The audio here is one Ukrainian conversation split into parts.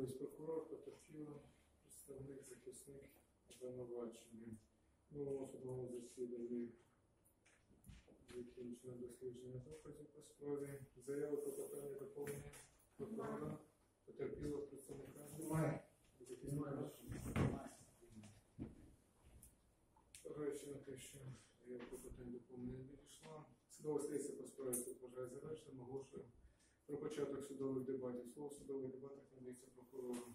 З'явились прокурор, потерпіла, представник, захисник обвинувачення. Ну, в судовому закінчено дослідження доказів по справі. Заяви про питання доповнення прокурора, потерпілого представника. Немає. Захисника. Речі на те, що я про питання доповнення не дійшла. Судова сесія по справі суд вважає завершеним, оголошую про початок судових дебатів. Слово судових дебатах надається прокурору.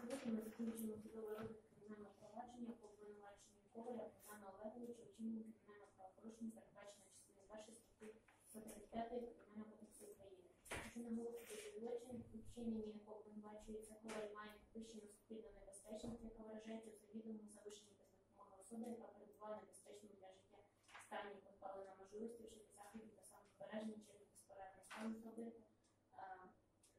Сьогодні ми закінчимо судовий розгляд кримінального провадження по обвинуваченню Коваля Богдана Олеговича у вчиненні кримінального правопорушення, передбаченого частиною першої статті 135 Кримінального кодексу України. Що наголосити, злочин, у вчиненні якого обвинувачується Коваль, має підвищену суспільну небезпечність, яка виражається у завідомому завищенні без допомоги особи, яка перебуває небезпечному для життя стані позбавлена можливості вжити заходів та самозбереження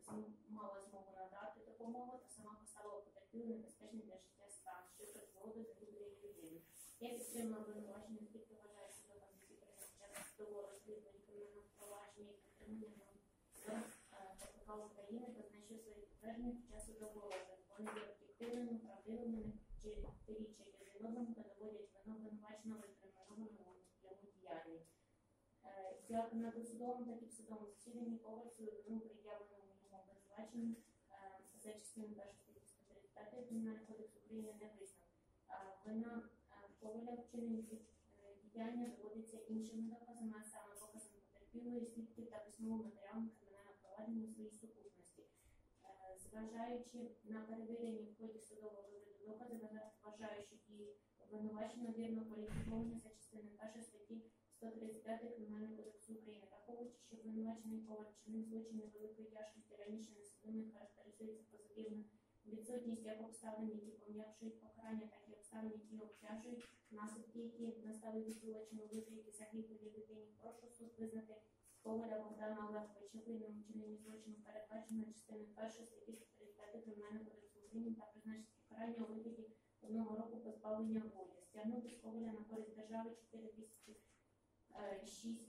зм- мала змогу надати допомогу та сама поставила потерпілу небезпечний для життя стан, що призвело до загибелі людини. Я підтримую обвинувачення, оскільки вважаю, що які прийняті час судового розслідування кримінального провадження і підтримання норм КПК України та знайшли свої підтвердження під час судового розгляду. Вони є об'єктивними, правдивими, не протирічать один одному та доводять вину обвинуваченого в інкримінованому йому діянні. Е, Як на досудовому, так і в судовому засіданні Коваль свою вину пред'явленому йому обвинуваченню е, за частиною першої статті 135 Кримінального України не визнав. Е, Вина е, Коваля е, діяння доводиться іншими доказами, а саме доказами потерпілої свідків та письмовим матеріалом кримінального провадження у своїй сукупності. Зважаючи на перевірені в ході судового розгляду докази, вважаю- що дії обвинувачення вірно кваліфіковані за частиною першої статті 135 Кримінального кодексу України, враховуючи, що обвинувачений Коваль вчинив злочин невеликої тяжкості раніше несудимий характеризується позитивно відсутність як обставин, які пом'якшують покарання, так і обставин, які обтяжують наслідки, які настали від злочину виклики загиблій людині. Прошу суд визнати Коваля Богдана Олеговича винним вчиненні злочину передбаченої частиною першої статті 135 Кримінального кодексу України та призначити покарання у вигляді одного року позбавлення волі. Стягнути з Коваля на користь держави 4 тисячі е, 6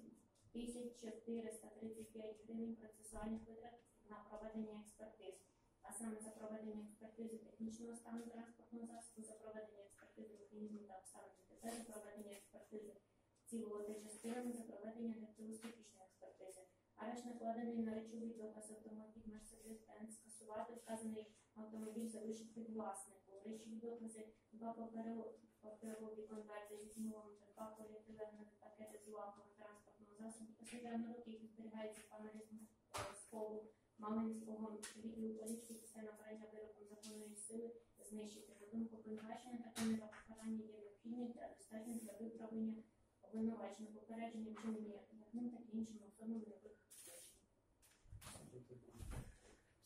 тисяч 435 гривень процесуальних витрат на проведення експертиз, а саме за проведення експертизи технічного стану транспортного засобу, за проведення експертизи механізму та обставин ДТП, за проведення експертизи цілого та частинами, за проведення дактилоскопічної експертизи. Арешт накладений на речовий доказ автомобіль Mercedes-Benz скасувати вказаний автомобіль залишити власнику. Речові докази два паперо- паперові конверти зі змовами та два поліетиленові лаками транспортного засобу посередньо роки, які зберігаються з- е, схову Малинського відділу поліції після набрання вироком законної сили знищити. На думку обвинувачення, така міра покарання є необхідною та достатньою для виправлення обвинувачення, попередження вчинення як ним, так і іншими особами нових злочинів.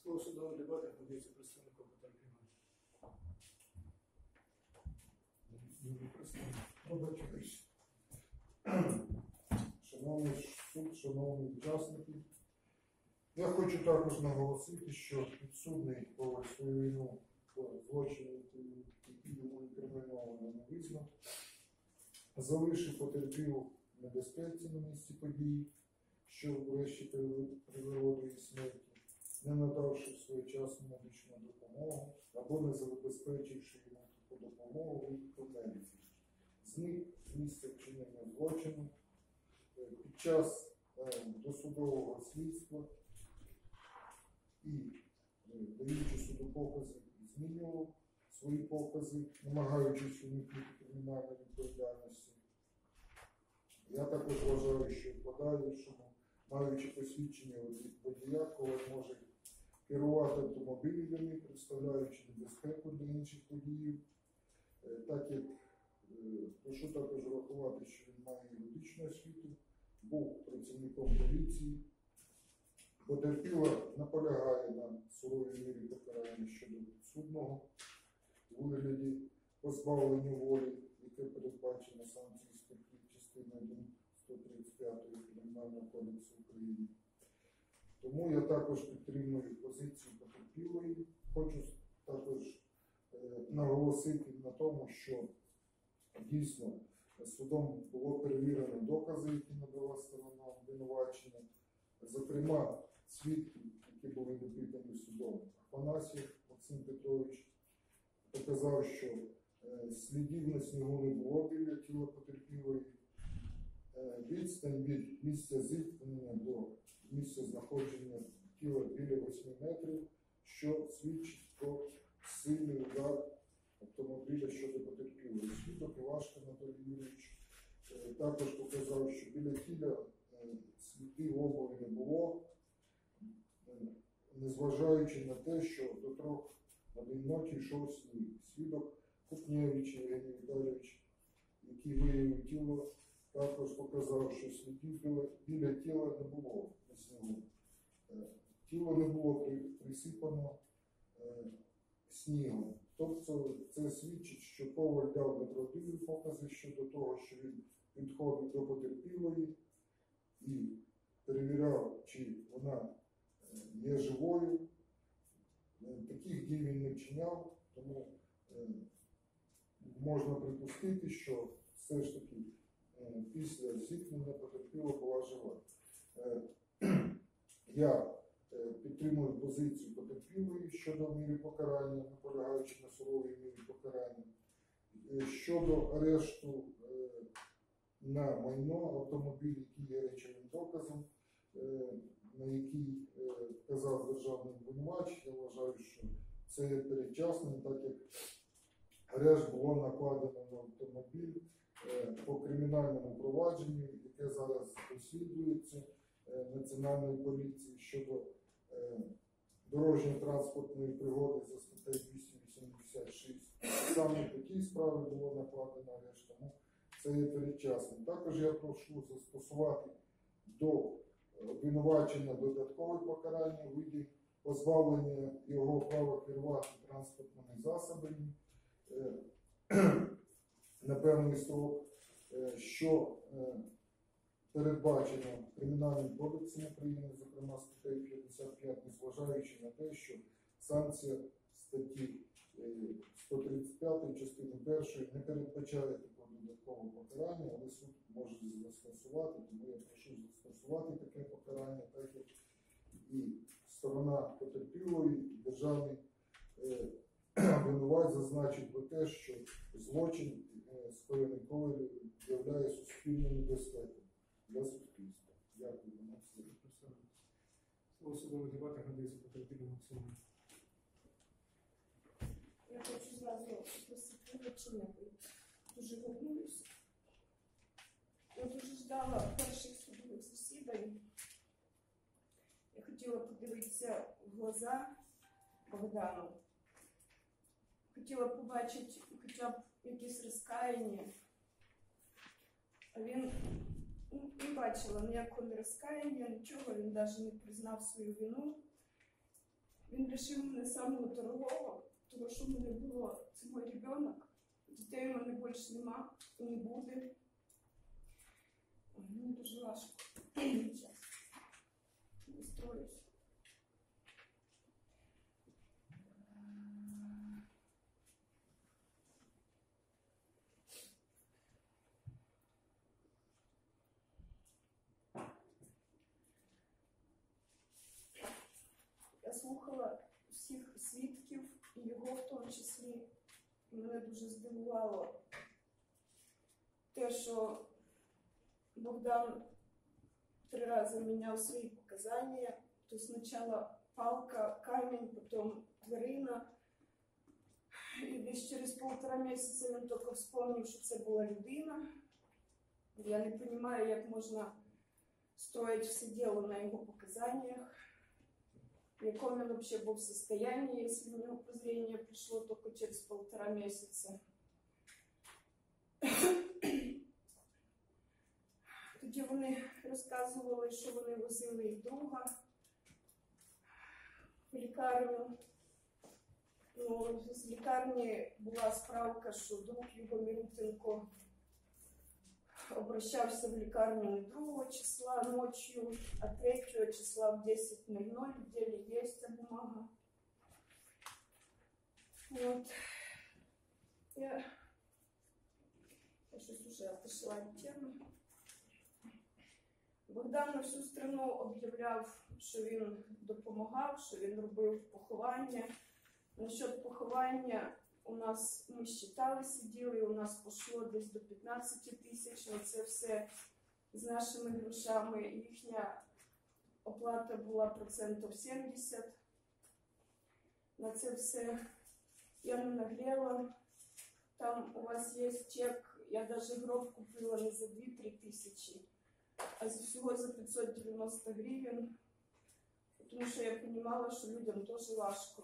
Слово в судових дебатах надається представнику потерпілого. Юрій. Пробачуюсь. Шановний суд, шановні учасники, я хочу також наголосити, що підсудний по свою вину по злочину, який йому інкриміновано визнав, залишив потерпілу небезпеці на місці події, що врешті привело до її смерті, не надавши своєчасну медичну допомогу або не забезпечивши йому допомогу у медиці зник з місця вчинення злочину під час е, досудового слідства і е, даючи суду покази, змінював свої покази, намагаючись уникнути кримінальної відповідальності. Я також вважаю, що в подальшому, маючи посвідчення від водія, коли може керувати автомобілями, представляючи небезпеку для інших водіїв, Е, так як Прошу також врахувати, що він має юридичну освіту, був працівником поліції. Потерпіла наполягає на суровій мірі покарання щодо підсудного у вигляді позбавлення волі, яке передбачено санкції статті частини 1 135 Кримінального кодексу України. Тому я також підтримую позицію потерпілої. Хочу також е, наголосити на тому, що Дійсно, судом було перевірено докази, які надала сторона обвинувачення, зокрема, свідки, які були допитані судом, Панасів Максим Петрович показав, що е, слідів на снігу не було біля тіла потерпілої. Е, Відстань від місця зіткнення до місця знаходження тіла біля 8 метрів, що свідчить про сильний удар автомобіля щодо потерпілої. Свідок Івашко Анатолій Юрійович е, також показав, що біля тіла е, слідів обуві не було, е, незважаючи на те, що до трьох годин ночі йшов сніг. Свідок Купнєвич Євгеній Віталійович, який виявив тіло, також показав, що слідів біля, тіла не було на снігу. Тіло не було присипано снігом. Тобто це свідчить, що Коваль дав неправдиві покази щодо того, що він підходив до потерпілої і перевіряв, чи вона е, є живою. Е, Таких дій він не вчиняв, тому е, можна припустити, що все ж таки після зіткнення потерпіла була жива. Я е, підтримую позицію потерпілої щодо міри покарання, наполягаючи на суровій мірі покарання. Е, Щодо арешту е, на майно автомобіль, який є речовим доказом, на який вказав державний обвинувач, я вважаю, що це є передчасним, так як арешт було накладено на автомобіль по кримінальному провадженню, яке зараз розслідується Національної поліції щодо дорожньо-транспортної пригоди за статтею 286. Саме по тій справі було накладено арешт, тому це є передчасним. Також я прошу застосувати до обвинувачення додаткове покарання у виді позбавлення його права керувати транспортними засобами е, на певний строк, е, що е, передбачено Кримінальним кодексом України, зокрема статтею 55, незважаючи на те, що санкція статті е, 135 частини 1 не передбачає такого додаткового покарання, але суд може застосувати, тому я прошу застосувати таке покарання, так як і сторона потерпілої, і державний е, обвинувач зазначив про те, що злочин е, скоєний Ковалю являє суспільну небезпеку для суспільства. Дякую це. Слово судових дебатах надається потерпілому Максиму. Я хочу зразу попросити бо дуже волнуюся. Я дуже ждала перших судових засідань. Я хотіла подивитися в глаза Богдану. Хотіла побачити хоча б якесь розкаяння. А він не бачила ніякого не розкаяння, нічого, він навіть не признав свою вину. Він вирішив мене самого дорогого, тому що в мене було це мій ребенок, дітей у мене більше нема і не буде. Мені дуже важко. Зараз. Настроюсь. Я слухала всіх свідків, і його в тому числі. Мене дуже здивувало те, що Богдан три рази міняв свої показання. То спочатку палка, камінь, потім тварина. І десь через півтора місяця він тільки вспомнив, що це була людина. Я не розумію, як можна строить все діло на його показаннях в яком он вообще был в состоянии, если у него прозрение пришло только через полтора месяца. Тоді вони розказували, що вони возили їх друга в лікарню. Ну, з лікарні була справка, що друг його Мірутенко обращався в лікарню не 2 числа ночью, а 3 числа в 10.00 в деле есть эта бумага. Вот. Я, я щось уже отошла від теми. Богдан на всю страну об'являв що він допомагав, що він робив поховання. Насчет поховання у нас ми считали, сиділи, у нас пішло десь до 15 тисяч. На це все з нашими грошами. Їхня оплата була процентів 70. На це все я не нагрела. Там у вас є чек, я даже гроб купила не за 2-3 тисячі, а за- всього за 590 гривень, тому що я розуміла, що людям теж важко.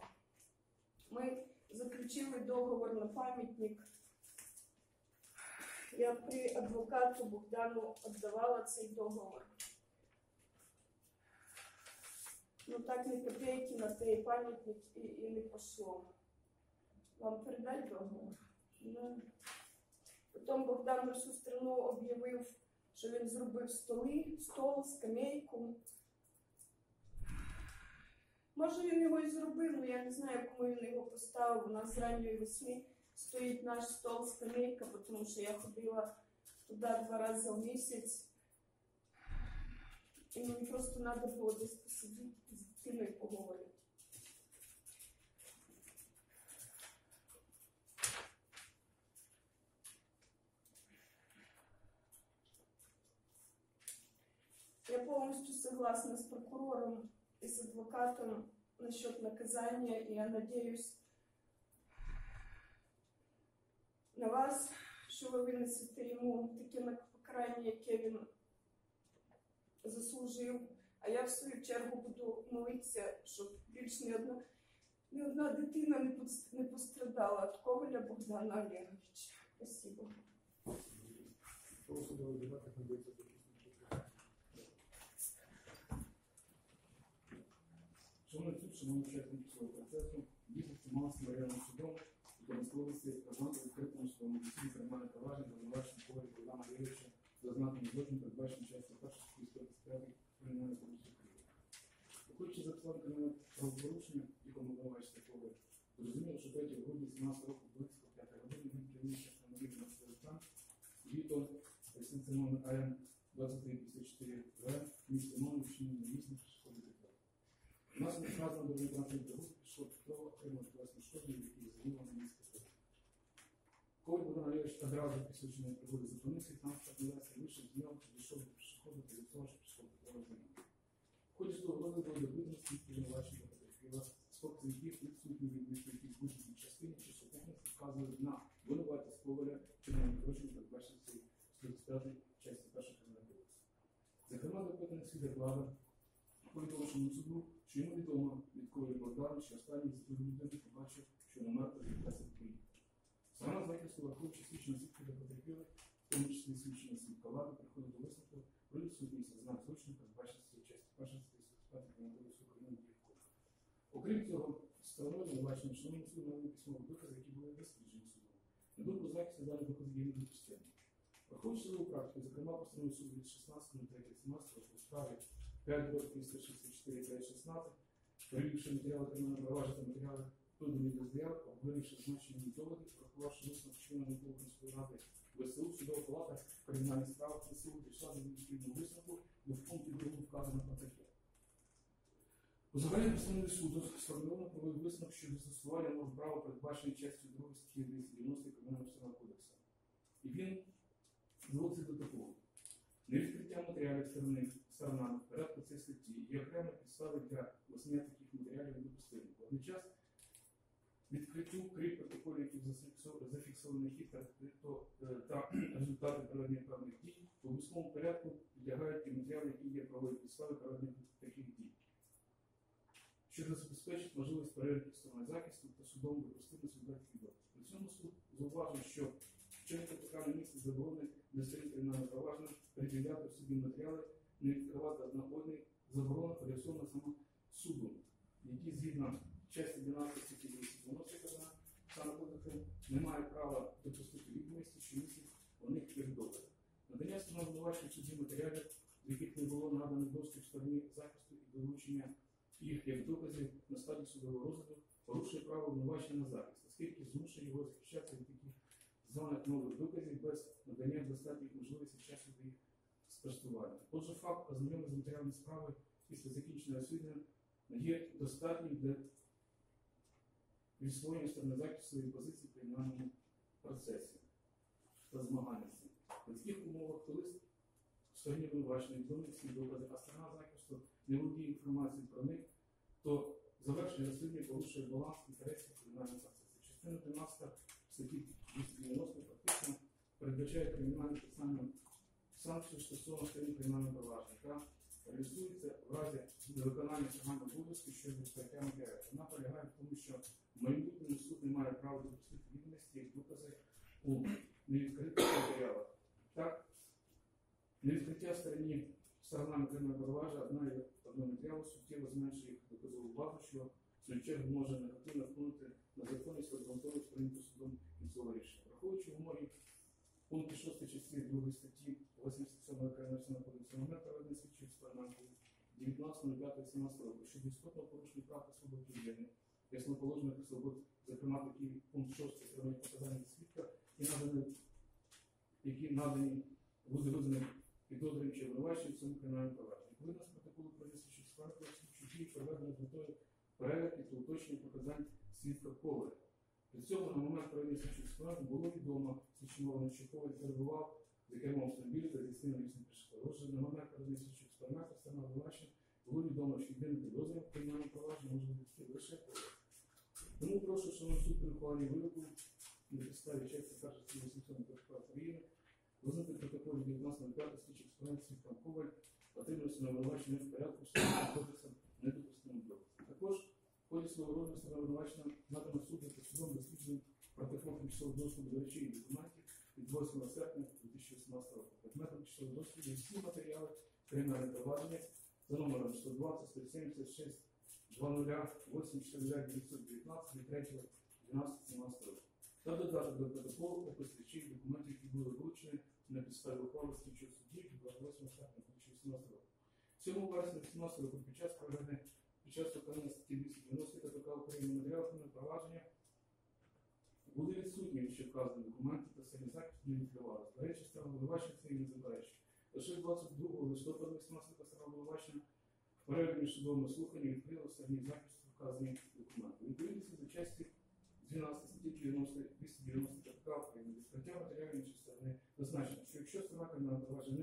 Ми заключили договор на пам'ятник. Я при адвокату Богдану віддавала цей договор. Ну так ні копейки на той пам'ятник і, і не пішло. Вам передать договор? Ну. Потім Богдан на всю страну об'явив, що він зробив столи, стол, скамейку. Може він його і зробив, але я не знаю, кому він його поставив. У нас з ранньої весни стоїть наш стол, скамейка, тому що я ходила туди два рази в місяць. І мені просто треба було десь посидіти з дитиною поговорити. Я полностью согласна с прокурором с адвокатом насчет наказания, и я надеюсь на вас, що ви винесете йому таке покарання, яке він заслужив. А я в свою чергу буду молитися, щоб більш не одна, не одна дитина не пос- не пострадала від Коваля Богдана Олеговича. Спасибо. Про судових дебатах надається захисник. Шановний суд, шановні учасники цього процесу, дійсно Малським районним судом Донецької розглянути відкритому судовому засіданні кримінальне провадження за звинуваченням Коваля Богдана Юрійовича за знаком злочин, передбачений частини першої статті 135 Кримінального кодексу України. Виходячи з обставин кримінального правопорушення, якому обвинувачується Коваль, зрозуміло, що 3 грудня 17 року близько 5 години він приміщення автомобіль на Сверстан, Віто, реєстраційний номер АМ 2354 В, місто Номер, вчинення місця. У нас вказано до транспортних дорог, пішло Петрова, отримав власну шкоду, який загинув на місці. Коваль Богдан Олегович одразу після вчинення пригоди зупинився, транспортний засіб вийшов з нього, підійшов до пішоходу та від того, що пішов з ним. В ході судового розгляду до видності звинувачення потерпіла з показників відсутні відмінності в будь-якій частині чи сукупності вказують на винуватість Коваля чи на відрочення передбачення цієї 135 часті першого кримінального. Зокрема, допитаний свідок влада повідомленому суду, що йому відомо від Коваля Що останній з другої людини побачив, що на мертвий віддасть поїхав. Сама захисту враховуючи свідчення свідків для потерпілих, в тому числі свідчення свідка влади, приходить до висновку про відсутність знак передбачений цієї часті першої статті 135 Кримінального кодексу України. Окрім цього, стороною бачимо, що ми суд надали письмові докази, які були досліджені судом. На думку захисту даних доказів є недопустимі. Враховуючи свою практику, зокрема постанови суду від 16.03.17 року у справі 5 років 364 16 перевівши матеріали кримінального провадження та матеріали подані до заяв, обговоривши значені доводи, врахувавши висновок члена Наукової ради ВСУ, судова палата кримінальних справ ВСУ дійшла до відповідного висновку, де в пункті 2 вказано про таке. У загальній постанові суду сформульовано проводив висновок щодо застосування норм права, передбаченої частю 2 статті 290 Кримінального кодексу. І він зводиться до такого. Невідкриття матеріалів сторони сторонами в порядку цієї статті є окремі підстави для визнання таких матеріалів недопустимим. Водночас відкриттю крім протоколів, які зафіксо- зафіксовані хід та, результати проведення певних дій, в обов'язковому порядку підлягають і матеріали, які є правові підстави проведення таких дій. Що забезпечить можливість перевірки сторони захисту та судовому допустимості таких відомостей. При цьому суд зауважив, що вчинити протокольне місце заборонене кримінального провадження пред'являти в суді матеріали, не відкривати одна одної заборона пересована саме судом, які згідно часті 12 статті 290 казана саме кодексу не має права допустити відомості, що містять у них як докази. Надання встановлювачів суді матеріалів, з яких не було надано доступ стороні захисту і долучення їх як доказів на стадії судового розгляду, порушує право обвинувачення на захист, оскільки змушує його захищати від таких званих нових доказів без надання достатньої можливості часу до їх спростування. Отже, факт ознайомлення з матеріалами справи після закінчення розслідування є достатнім для відстоювання сторони захисту своєї позиції в кримінальному процесі та змагання з. В таких умовах, коли стороні обвинувачення відомі всі докази, а сторона захисту не володіє інформацією про них, то завершення розслідування порушує баланс інтересів кримінального процесу. Частина 13 статті 290 фактично передбачає кримінальну процесуальну санкцію стосовно сторін кримінального провадження, яка реалізується в разі невиконання загального обов'язку щодо відкриття матеріалів. Вона полягає в тому, що в суд не має права допустити відомості як докази у невідкритих матеріалах. Так, невідкриття стороні сторонами кримінального провадження одна і одного матеріалу суттєво зменшує їх доказову базу, що в свою чергу може негативно вплинути на законність обґрунтованих прийнято судом кінцевого рішення. Враховуючи вимоги пункту 6 частини 2 статті 87 Кримінального кодексу номер проведення слідчого експерименту 19.05.17 року щодо істотного порушення прав свобод людини, ясноположених свобод, зокрема такий пункт 6 сторони показання свідка, і надані, які надані підозрюваним чи обвинуваченням цьому кримінальному провадженні. Коли нас протоколу про слідчі експерименту, слідчі дії проведено з метою перегляд і уточнення показань свідка Коваля. При цьому на момент проведення слідчих справ було відомо що Коваль перебував за кермом автомобіля та здійснив різні пішоходи. Отже, на момент проведення слідчих експерименту сторона обвинувачення було відомо, що єдиним підозрюваним в кримінальному провадженні може бути лише Коваль. Тому прошу, шановні суд при вироку на підставі честі першої 800 прокурора України визнати протокол 19.05 слідчих експеримент свідком Коваль отримався на обвинувачення в порядку встановленого кодексом недопустимим доказом. Також ході свого розгляду сторона обвинувачення надано суду та судом досліджень протокол тимчасового доступу до речей і від 8 серпня 2018 року. Предметом тимчасового доступу є всі матеріали кримінального провадження за номером 120 176 20 8 919 від 3 12 17 року. Та додати до протоколу опис речей документів, які були вручені на підставі ухвали слідчого судді від 28 серпня 2018 року. 7 вересня 2018 року під час проведення під час виконання статті 290 КПК України матеріалів провадження були відсутні ще вказані документи та самі захист не відкривалися. До речі, сторона обвинувачення це не заперечує. Лише 22 листопада 18 сторона обвинувачення в перегляді судовому слуханні відкрила самі захисту вказані документи. Відповідності до часті 12 статті 90 290 КПК України відкриття матеріалів іншої сторони зазначено, що якщо сторона кримінального провадження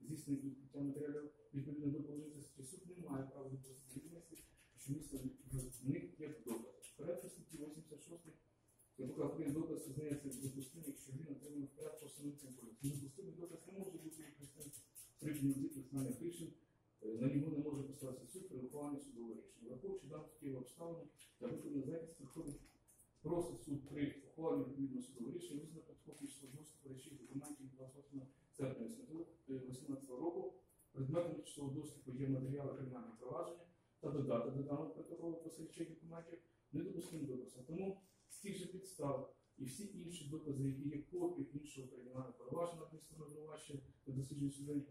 не здійснює відкриття матеріалів відповідно до положення статті суд не має права допустити відомості, в них є доказ. Порядку статті 86 КПК України доказ визнається допустимим, якщо він отримав в порядку встановленим кодексом. Недопустимий доказ не може бути використаний при прийнятті персональних рішень, на нього не може поставити суд при ухваленні судового рішення. Враховуючи дану такі обставини та виконання захист виходить просить суд при ухваленні відповідного судового рішення визнати копію доступу речей документів 28 серпня 2018 року. Предметом тимчасового доступу є матеріали кримінального провадження та додати до даного протоколу про речей документів недопустимим доказом. Тому з тих же підстав і всі інші докази, які є копією іншого кримінального провадження адміністративного обвинувачення та дослідження судей,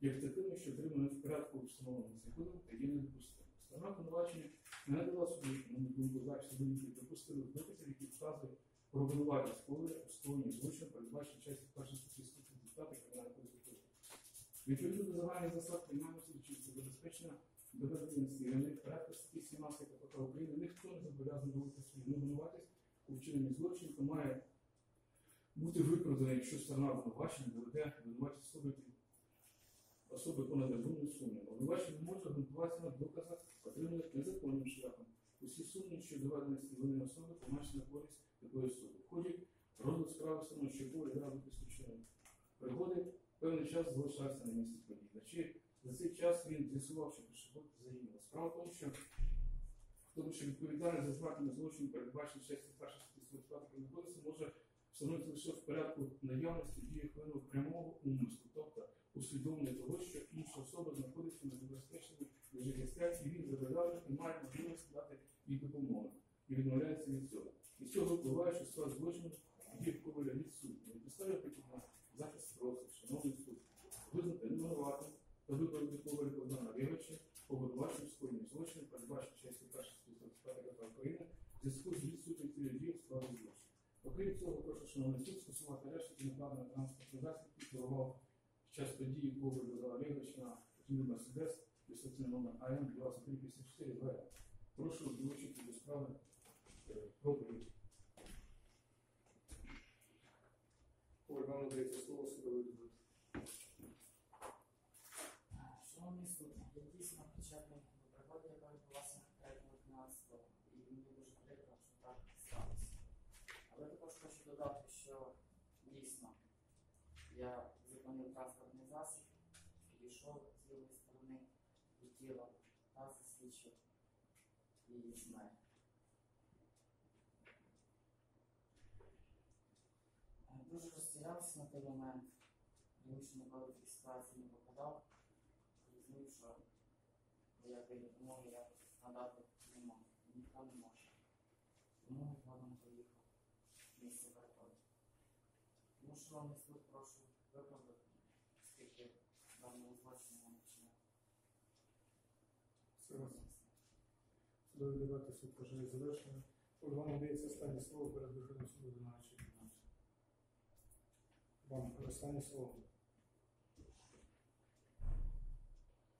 як такими, що отримані в порядку встановленого законом та є недопустимим. Сторона обвинувачення не надала суду, на думку захисту довідки, допустили доказів, які вказують про винуватість коли у скоєнні злочину, передбачені часті першої статті 130 Кримінального Відповідно до загальних засад кримінального судочинства забезпечення доведеності рівних порядку статті 17 КПК України ніхто не зобов'язаний доводити свою невинуватість у вчиненні злочину, то має бути викраданий, якщо сторона обвинувачення доведе винуватість особи особи понад розумним сумнівом. Обвинувачення може ґрунтуватися на доказах, отриманих незаконним шляхом. Усі сумніви, що доведеності вини особи, помачені на користь такої особи. В ході розгляду справи що поле граду підключений. Пригоди певний час залишався на місці події. За цей час він з'ясував, що пішоход загинув. Справа в тому, що в тому, що відповідальність за злаками злочину передбачена часті першої статті 125 кодексу може встановити лише в порядку наявності дії хвилину прямого умислу, тобто усвідомлення того, що інша особа знаходиться на життя, і він зобов'язаний і має можливість дати їй допомогу і відмовляється від цього. І з цього впливає, що склад злочину є коваля відсутній. На підставі на захист просить, шановний суд, визнати невинуватим та відповідь Богдана Ревича по обвинуваченню скоєння злочину, передбачено часті першої статті 125 України, в зв'язку з відсутністю дії складу злочин. Окрім цього, прошу шановний суд скасувати решти і накладено на транспортний засіб, який керував час події Богдана Ревича на автомобіль Мерседес реєстраційний номер АМ 2354 В. Прошу долучити до справи е, проповідь. Коваль, вам надається слово судовий дебат. Шановний суд, я дійсно причетний до пригоди, яка відбулася 3.11 і мені дуже прикро, що так сталося. Але також хочу додати, що дійсно я зупинив транспортний засіб, підійшов з лівої сторони до тіла та засвідчив її смерть. Е, Дуже розтірявся на той момент, раніше ніколи в такій ситуації не попадав розумів, що ніякої допомоги я надати не можу, ніхто не може. Тому згодом поїхав в місце переходу. Тому, шановний суд, прошу виправдати, оскільки даного злочину я не вчиняв. Все. Судовий дебат і суд вважає завершеним. Коваль, вам надається останнє слово перед виходом суду до нарадчої. Вам останнє слово.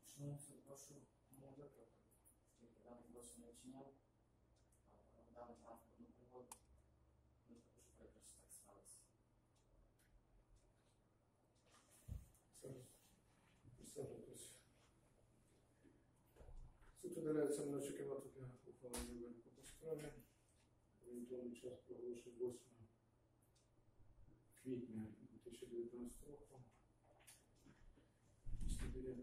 Шановний суд, прошу мене виправдати, оскільки даний злочин не вчиняв, дану транспортну пригоду. Мені також прикро, що так сталося. Присаджуйтесь. Суд видаляється на нарадчу для по справі. Орієнтовний час проголошує 8 квітня 2019 року. Після 9